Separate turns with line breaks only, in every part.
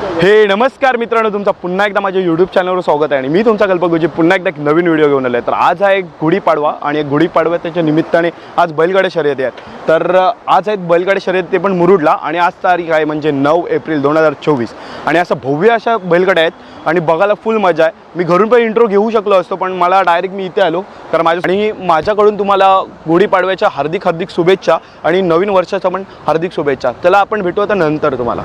हे नमस्कार मित्रांनो तुमचा पुन्हा एकदा माझ्या यूट्यूब चॅनलवर स्वागत आहे आणि मी तुमचा कल्पगुजी पुन्हा एकदा एक नवीन व्हिडिओ घेऊन आलो आहे तर आज आहे गुढीपाडवा आणि एक गुढीपाडवा त्याच्या निमित्ताने आज बैलगाड्या शर्यती आहेत तर आज आहेत बैलगाड्या शर्यत ते पण मुरुडला आणि आज तारीख आहे म्हणजे नऊ एप्रिल दोन हजार चोवीस. आणि असं भव्य अशा बैलगाड्या आहेत आणि बघायला फुल मजा आहे. मी घरून पण इंट्रो घेऊ शकलो असतो पण मला डायरेक्ट मी इथे आलो. तर माझ्या आणि माझ्याकडून तुम्हाला गुढीपाडव्याच्या हार्दिक हार्दिक शुभेच्छा आणि नवीन वर्षाच्या पण हार्दिक शुभेच्छा. त्याला आपण भेटू आता नंतर तुम्हाला.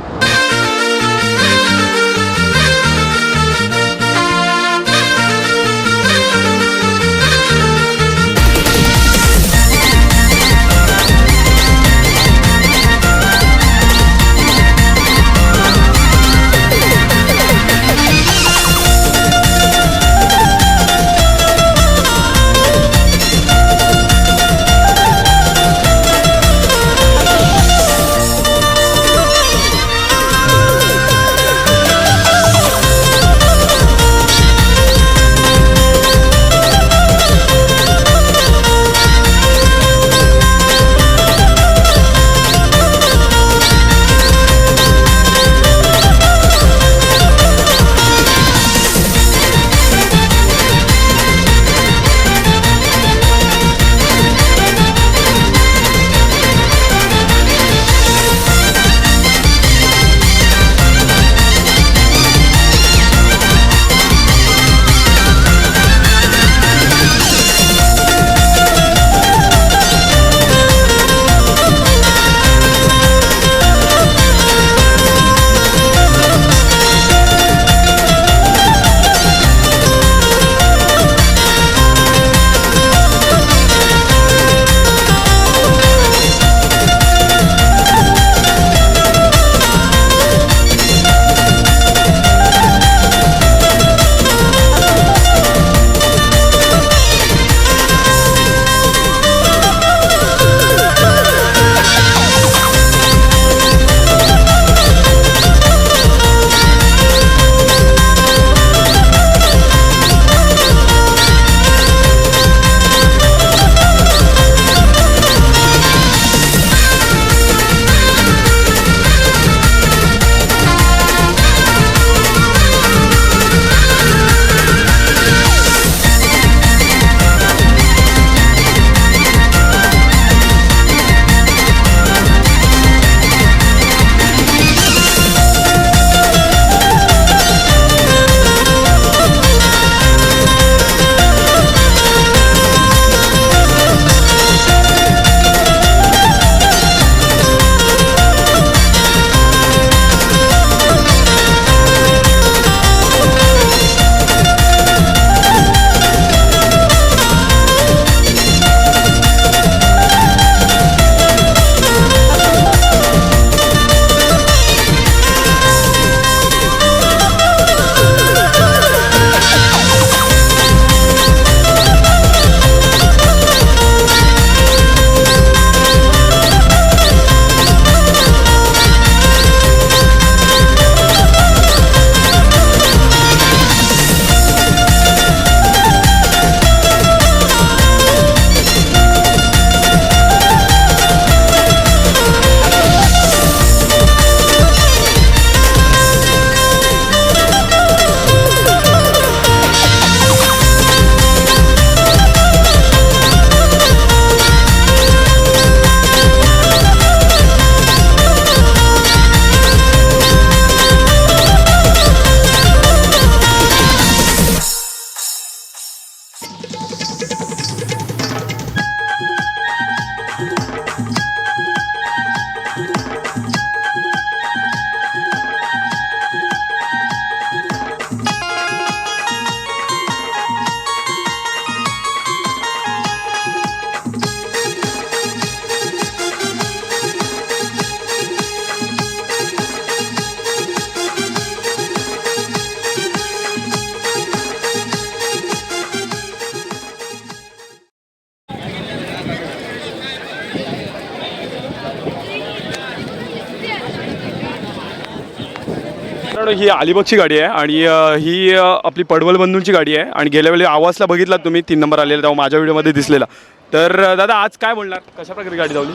मित्रांनो ही अलिबागची गाडी आहे आणि अ, ही अ, आपली पडवल बंधूंची गाडी आहे आणि गेल्या वेळी आवाजला बघितला तुम्ही तीन नंबर आलेला तेव्हा माझ्या व्हिडिओमध्ये दिसलेला. तर अ, दादा आज काय बोलणार? कशा प्रकारे गाडी धावली?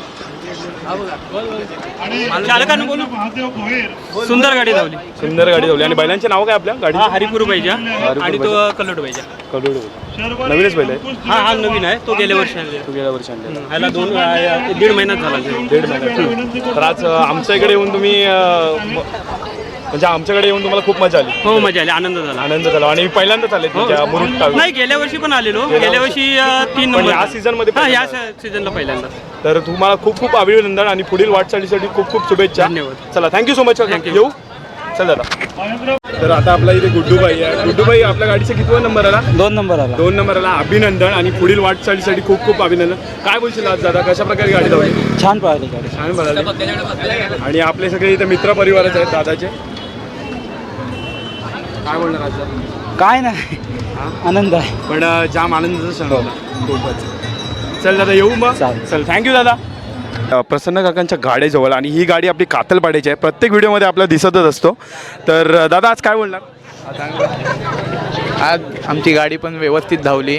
चालकानं बोलू. सुंदर गाडी धावली.
सुंदर गाडी धावली. आणि बैलांचे नाव काय आपल्या गाडी
हा हरिपूर पाहिजे आणि तो कलोट पाहिजे
नवीनच बैल आहे?
हा हा नवीन आहे. तो गेल्या वर्षी आणलेला.
तू गेल्या वर्षी आणलेला.
ह्याला दोन दीड महिन्यात झाला असेल.
दीड महिन्यात. तर आज अं, आमच्या इकडे येऊन तुम्ही अं, म- म्हणजे आमच्याकडे येऊन तुम्हाला खूप मजा आली.
हो मजा आली. आनंद झाला.
आनंद झाला. आणि पहिल्यांदाच आले तुमच्या मुरुड टावी
नाही गेल्या वर्षी पण आलेलो. गेल्या वर्षी. अ, तीन
पण
नंबर
या सीझनमध्ये
हा या
पहिल्यांदा.
सीझनला पहिल्यांदा.
तर तुम्हाला खूप खूप अभिनंदन आणि पुढील वाटचालीसाठी खूप खूप शुभेच्छा.
धन्यवाद.
चला thank you so much
Thank you.
येऊ. चल दादा तर आता आपला इथे गुड्डूबाई आहे. गुड्डूबाई आपल्या गाडीचा कितवा नंबर आला?
दोन नंबर आला.
दोन नंबर आला. अभिनंदन आणि पुढील वाटचालीसाठी खूप खूप अभिनंदन. काय बोलशील आज दादा? कशा प्रकारे गाडी धावली?
छान पळाली गाडी.
छान म्हणाले आणि आपले सगळे इथे मित्र परिवारच आहेत दादाचे. काय बोलणार आज?
काय नाही. आनंद आहे.
पण अं, जाम आनंदाचा क्षण होता. खूपच. चल दादा येऊ मग.
चालेल.
चल थँक्यू दादा. अ, प्रसन्न काकांच्या गाड्याजवळ आणि ही गाडी आपली कातलपाड्याची आहे. प्रत्येक व्हिडिओमध्ये आपल्याला दिसतच असतो. तर अ, दादा आज काय बोलणार?
आज आमची गाडी पण व्यवस्थित धावली.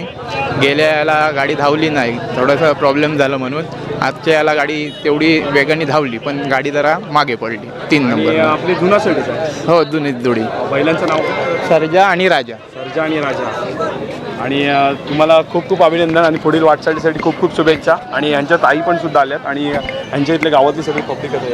गेल्या याला गाडी धावली नाही. थोडासा प्रॉब्लेम झाला म्हणून आजच्या याला गाडी तेवढी वेगाने धावली पण गाडी जरा मागे पडली तीन नंबर
आपली जुना आहे
हो जुनी जोडी.
बैलांचं नाव?
सर्जा आणि राजा.
सर्जा आणि राजा. आणि तुम्हाला खूप खूप अभिनंदन आणि पुढील वाटचालीसाठी खूप खूप शुभेच्छा. आणि यांच्या ताई पण सुद्धा आल्यात आणि यांच्या इथले गावातली सगळी पब्लिक आहे